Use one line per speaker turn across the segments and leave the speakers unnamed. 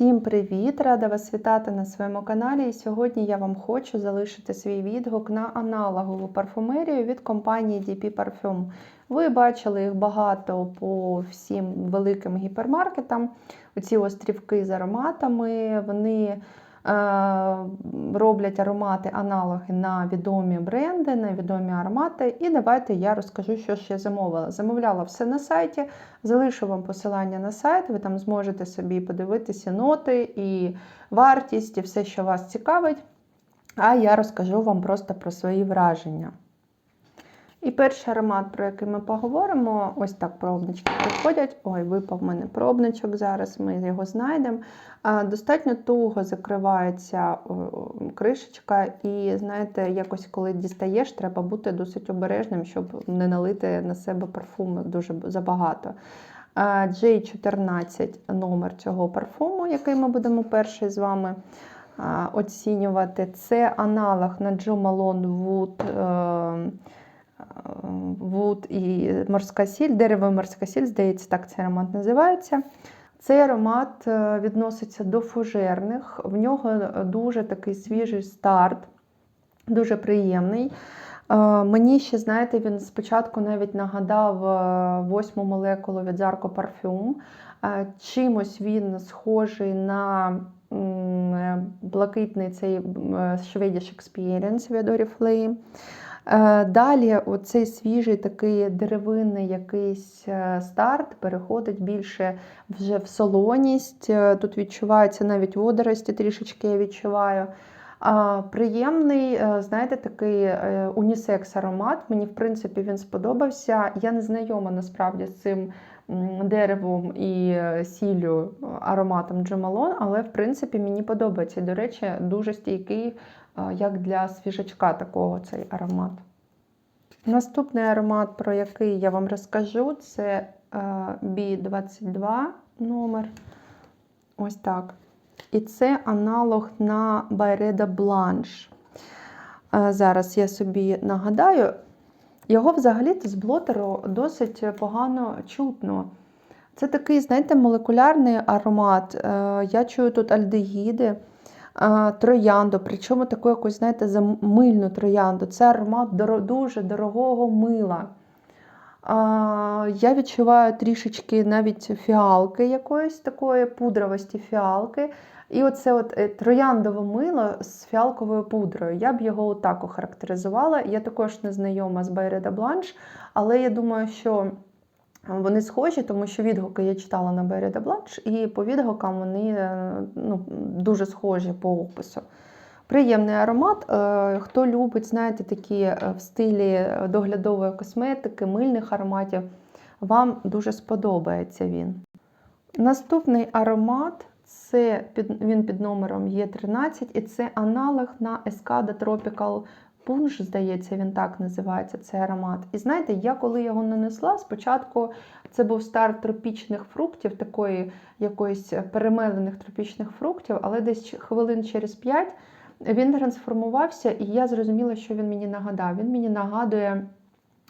Всім привіт! Рада вас вітати на своєму каналі. І сьогодні я вам хочу залишити свій відгук на аналогову парфумерію від компанії DP Parfum. Ви бачили їх багато по всім великим гіпермаркетам. Оці острівки з ароматами. Вони роблять аромати, аналоги на відомі бренди, на відомі аромати. І давайте я розкажу, що я замовила. Замовляла все на сайті, залишу вам посилання на сайт, ви там зможете собі подивитися ноти і вартість, і все, що вас цікавить. А я розкажу вам просто про свої враження. І перший аромат, про який ми поговоримо, ось так пробнички приходять. Ой, випав в мене пробничок, зараз ми його знайдемо. Достатньо туго закривається кришечка, і знаєте, якось коли дістаєш, треба бути досить обережним, щоб не налити на себе парфуми дуже забагато. J14 номер цього парфуму, який ми будемо перший з вами оцінювати. Це аналог на Jo Malone Wood вуд і морська сіль, дерево і морська сіль, здається, так цей аромат називається. Цей аромат е, відноситься до фужерних, в нього дуже такий свіжий старт, дуже приємний. Е, мені ще, знаєте, він спочатку навіть нагадав е, восьму молекулу від Zarco Parfum. Чимось він схожий на блакитний цей Swedish Experience від Oriflame. Е, далі оцей свіжий такий деревинний якийсь е, старт переходить більше вже в солоність. Е, тут відчуваються навіть водорості, трішечки я відчуваю. Приємний, знаєте, такий унісекс аромат. Мені, в принципі, він сподобався. Я не знайома насправді з цим деревом і сіллю ароматом Джемалон, але в принципі мені подобається. До речі, дуже стійкий як для свіжачка такого цей аромат. Наступний аромат, про який я вам розкажу, це B22 номер. Ось так. І це аналог на Байреда Blanche. Зараз я собі нагадаю, його взагалі з блотеру досить погано чутно. Це такий, знаєте, молекулярний аромат. Е, я чую тут альдегіди троянду, причому таку якусь, знаєте, замильну троянду. Це аромат дуже дорогого мила. Я відчуваю трішечки навіть фіалки якоїсь такої пудровості фіалки. І оце от е, трояндове мило з фіалковою пудрою. Я б його отак охарактеризувала. Я також не знайома з Байреда Бланш, але я думаю, що вони схожі, тому що відгуки я читала на Беррі де Бланш, і по відгукам вони е, ну, дуже схожі по опису. Приємний аромат. Е, хто любить, знаєте, такі е, в стилі доглядової косметики, мильних ароматів, вам дуже сподобається він. Наступний аромат це він під номером Е13, і це аналог на Escada Tropical Пунш, здається, він так називається цей аромат. І знаєте, я коли його нанесла, спочатку це був старт тропічних фруктів, такої якоїсь перемелених тропічних фруктів, але десь хвилин через п'ять він трансформувався, і я зрозуміла, що він мені нагадав. Він мені нагадує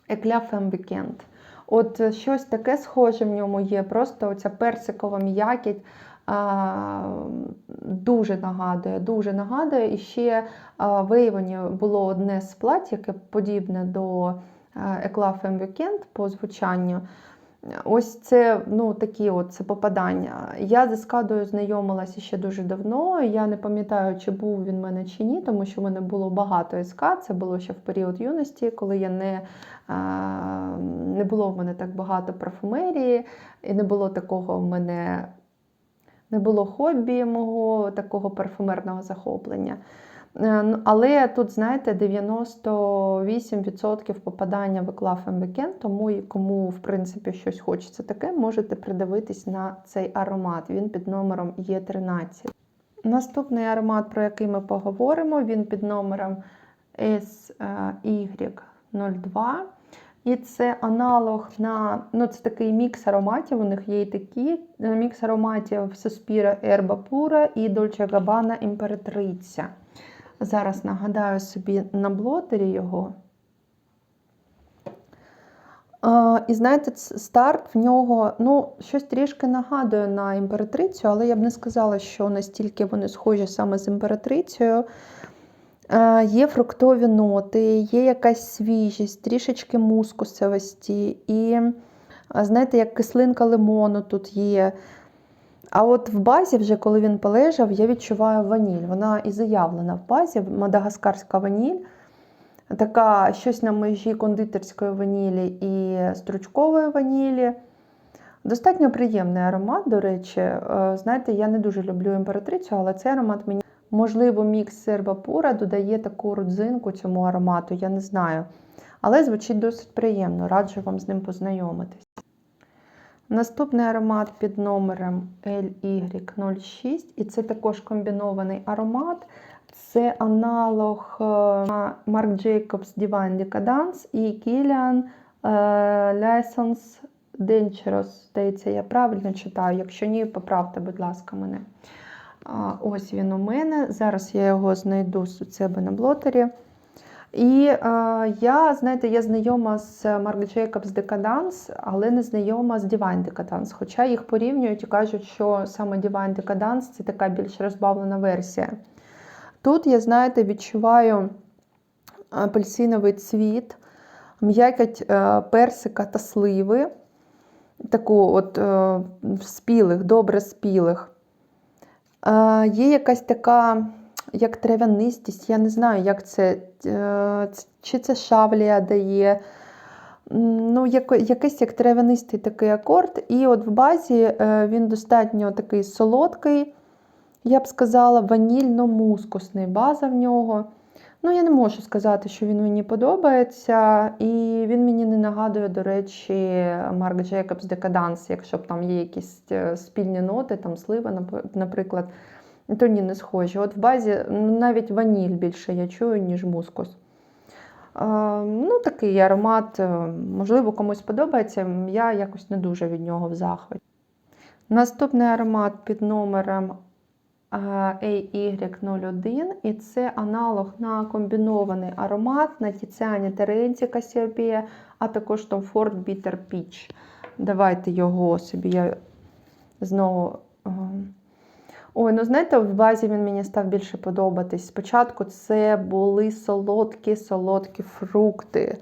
Femme Weekend. От щось таке схоже в ньому є, просто оця персикова м'якіть дуже нагадує, дуже нагадує. І ще в Ейвоні було одне з плать, яке подібне до Femme Weekend по звучанню. Ось це ну, такі от це попадання. Я з ескадою знайомилася ще дуже давно. Я не пам'ятаю, чи був він в мене чи ні, тому що в мене було багато ескад. Це було ще в період юності, коли я не не було в мене так багато парфумерії, і не було такого в мене не було хобі мого такого парфумерного захоплення. Е, але тут, знаєте, 98% попадання в еклаф Weekend, тому і кому, в принципі, щось хочеться таке, можете придивитись на цей аромат. Він під номером Е13. Наступний аромат, про який ми поговоримо, він під номером SY02. І це аналог на ну це такий мікс ароматів. У них є і такі мікс ароматів Suspira Erba Pura і Dolce Gabbana імператриця. Зараз нагадаю собі на блотері його. А, І знаєте, старт в нього ну, щось трішки нагадує на імператрицю, але я б не сказала, що настільки вони схожі саме з імператрицею. Е, Є фруктові ноти, є якась свіжість, трішечки мускусовості, і знаєте, як кислинка лимону тут є. А от в базі, вже коли він полежав, я відчуваю ваніль. Вона і заявлена в базі, мадагаскарська ваніль. Така щось на межі кондитерської ванілі і стручкової ванілі. Достатньо приємний аромат, до речі. Е, Знаєте, я не дуже люблю імператрицю, але цей аромат мені, можливо, мікс серба пура додає таку родзинку цьому аромату, я не знаю. Але звучить досить приємно, раджу вам з ним познайомитись. Наступний аромат під номером LY06, і це також комбінований аромат. Це аналог е, Marc Jacobs Divine Decadence і Kilian е, License Dangerous. Здається, я правильно читаю. Якщо ні, поправте, будь ласка, мене. Ось він у мене. Зараз я його знайду у себе на блотері. І е, я, знаєте, я знайома з Marc Jacobs Decadence, але не знайома з Divine Decadence. Хоча їх порівнюють і кажуть, що саме Divine Decadence це така більш розбавлена версія. Тут я, знаєте, відчуваю апельсиновий цвіт, м'якоть е, персика та сливи, таку от е, спілих, добре спілих. Е, Є якась така, як трав'янистість, я не знаю, як це, е, чи це шавлія дає. Ну, якийсь як трав'янистий такий акорд. І от в базі е, він достатньо такий солодкий, я б сказала, ванільно-мускусний база в нього. Ну, я не можу сказати, що він мені подобається, і він мені не нагадує, до речі, Marc Jacobs Decadence, якщо б там є якісь е, спільні ноти, там слива, наприклад, то ні, не схожі. От в базі навіть ваніль більше я чую, ніж мускус. Ну, такий аромат, е, можливо, комусь подобається. Я якось не дуже від нього в захваті. Наступний аромат під номером AY01, і це аналог на комбінований аромат на Тіціані Теренці Касіопія, а також Tom Ford Bitter Peach. Давайте його собі я знову. Ой, ну знаєте, в базі він мені став більше подобатись. Спочатку це були солодкі, солодкі фрукти,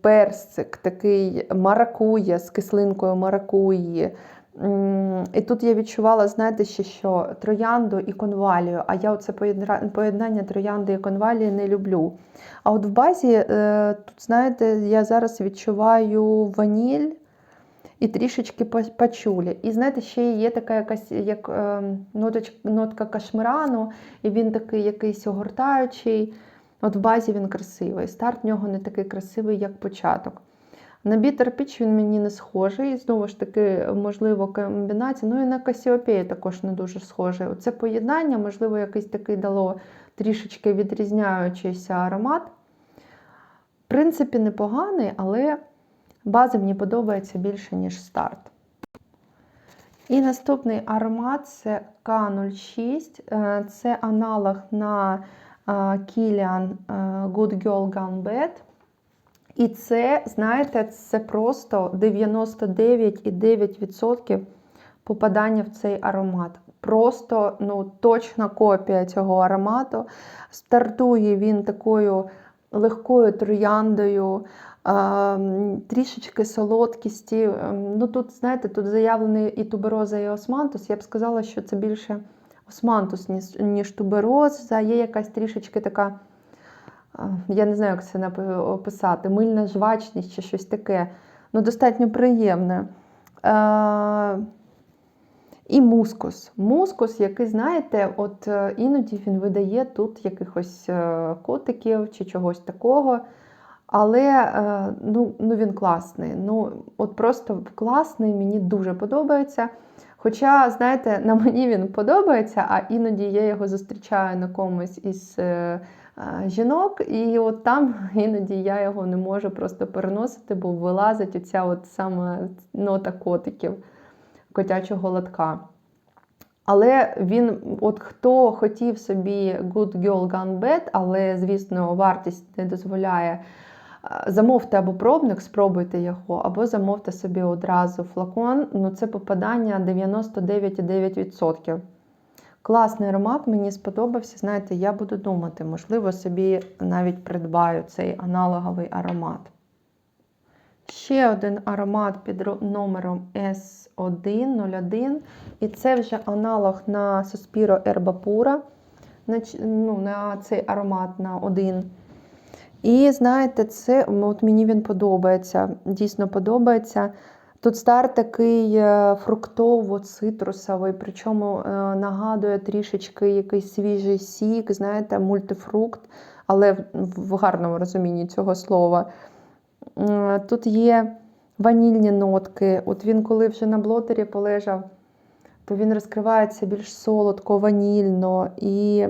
персик, такий маракуя з кислинкою маракуї. І тут я відчувала, знаєте, ще що троянду і конвалію. А я оце поєднання троянди і конвалії не люблю. А от в базі, е, тут, знаєте, я зараз відчуваю ваніль і трішечки пачулі. І знаєте, ще є така якась як е, ноточ, нотка кашмирану, і він такий якийсь огортаючий. От в базі він красивий. Старт в нього не такий красивий, як початок. На бітер піч він мені не схожий. І знову ж таки, можливо, комбінація. Ну і на Касіопеї також не дуже схожий. Оце поєднання, можливо, якийсь такий дало трішечки відрізняючийся аромат. В принципі, непоганий, але база мені подобається більше, ніж старт. І наступний аромат це К06. Е, Це аналог на е, Kilian е, Good Girl Gone Bad. І це, знаєте, це просто 99,9% попадання в цей аромат. Просто ну, точна копія цього аромату. Стартує він такою легкою трояндою, трішечки солодкісті. Ем, Ну, тут, знаєте, тут заявлений і тубероза, і османтус. Я б сказала, що це більше османтус, ніж, тубероза. Є якась трішечки така я не знаю, як це описати, мильна жвачність чи щось таке. Ну, достатньо приємне. Е, і мускус. Мускус, який, знаєте, от е, іноді він видає тут якихось е, котиків чи чогось такого. Але е, ну, ну, він класний. Ну, от просто класний, мені дуже подобається. Хоча, знаєте, на мені він подобається, а іноді я його зустрічаю на комусь із жінок, і от там іноді я його не можу просто переносити, бо вилазить оця от саме нота котиків, котячого лотка. Але він, от хто хотів собі Good Girl Gone Bad, але, звісно, вартість не дозволяє Замовте або пробник, спробуйте його, або замовте собі одразу флакон. Ну, це попадання 99,9%. Класний аромат, мені сподобався. Знаєте, я буду думати, можливо, собі навіть придбаю цей аналоговий аромат. Ще один аромат під номером S101. І це вже аналог на Erba Pura, на, ну, на цей аромат на один. І знаєте, це от мені він подобається. Дійсно подобається. Тут старт такий е, фруктово-цитрусовий, причому е, нагадує трішечки якийсь свіжий сік, знаєте, мультифрукт, але в гарному розумінні цього слова. Тут є ванільні нотки. От він, коли вже на блотері полежав, то він розкривається більш солодко, ванільно і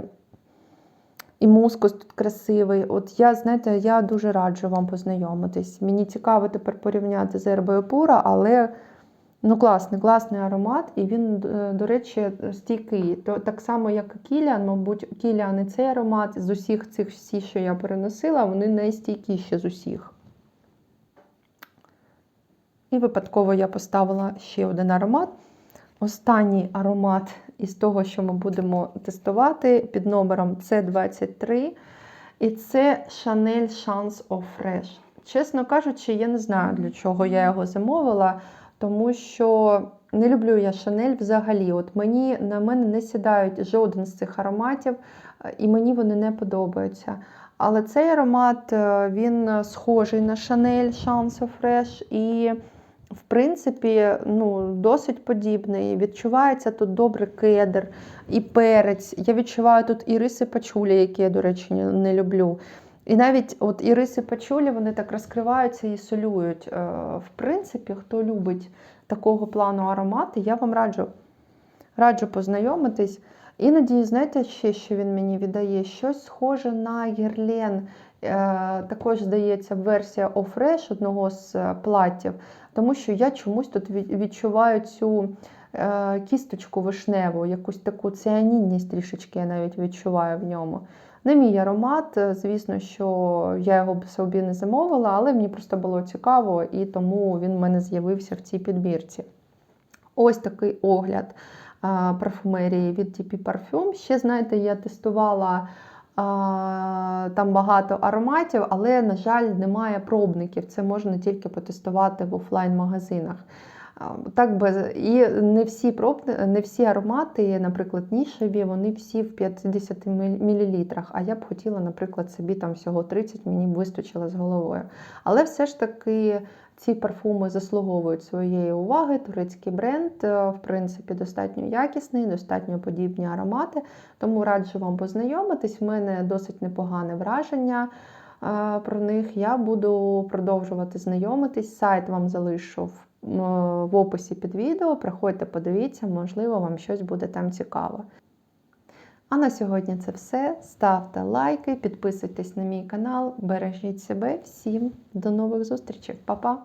і мускус тут красивий. От я, знаєте, я дуже раджу вам познайомитись. Мені цікаво тепер порівняти з ербою пура, але ну, класний, класний аромат, і він, до речі, стійкий. То, Так само, як і Кіліан, мабуть, Кіліан і цей аромат з усіх цих всі, що я переносила, вони найстійкіші з усіх. І випадково я поставила ще один аромат. Останній аромат із того, що ми будемо тестувати під номером С23. І це Chanel Chance of Fresh. Чесно кажучи, я не знаю, для чого я його замовила, тому що не люблю я Шанель взагалі. От мені На мене не сідають жоден з цих ароматів, і мені вони не подобаються. Але цей аромат він схожий на Chanel Chance of Fresh. і в принципі, ну, досить подібний. Відчувається тут добрий кедр і перець. Я відчуваю тут і риси пачулі, які я, до речі, не люблю. І навіть от і риси пачулі вони так розкриваються і солюють. Е, в принципі, хто любить такого плану аромати, я вам раджу раджу познайомитись. Іноді, знаєте, ще що він мені віддає? Щось схоже на гірлен. Е, також здається версія Офреш одного з е, платтів, тому що я чомусь тут відчуваю цю е, кісточку вишневу, якусь таку ціанінність трішечки я навіть відчуваю в ньому. Не мій аромат, звісно, що я його собі не замовила, але мені просто було цікаво, і тому він в мене з'явився в цій підбірці. Ось такий огляд парфумерії від DP Parfum. Ще, знаєте, я тестувала там багато ароматів, але, на жаль, немає пробників. Це можна тільки потестувати в офлайн-магазинах. Так без і не всі пробни, не всі аромати, наприклад, нішеві, вони всі в 50 мл. А я б хотіла, наприклад, собі там всього 30 мені б вистачило з головою. Але все ж таки ці парфуми заслуговують своєї уваги. Турецький бренд, е, в принципі, достатньо якісний, достатньо подібні аромати. Тому раджу вам познайомитись. В мене досить непогане враження е, про них. Я буду продовжувати знайомитись. Сайт вам залишу в. В описі під відео, приходьте, подивіться, можливо, вам щось буде там цікаво. А на сьогодні це все. Ставте лайки, підписуйтесь на мій канал, бережіть себе. Всім до нових зустрічей, Па-па!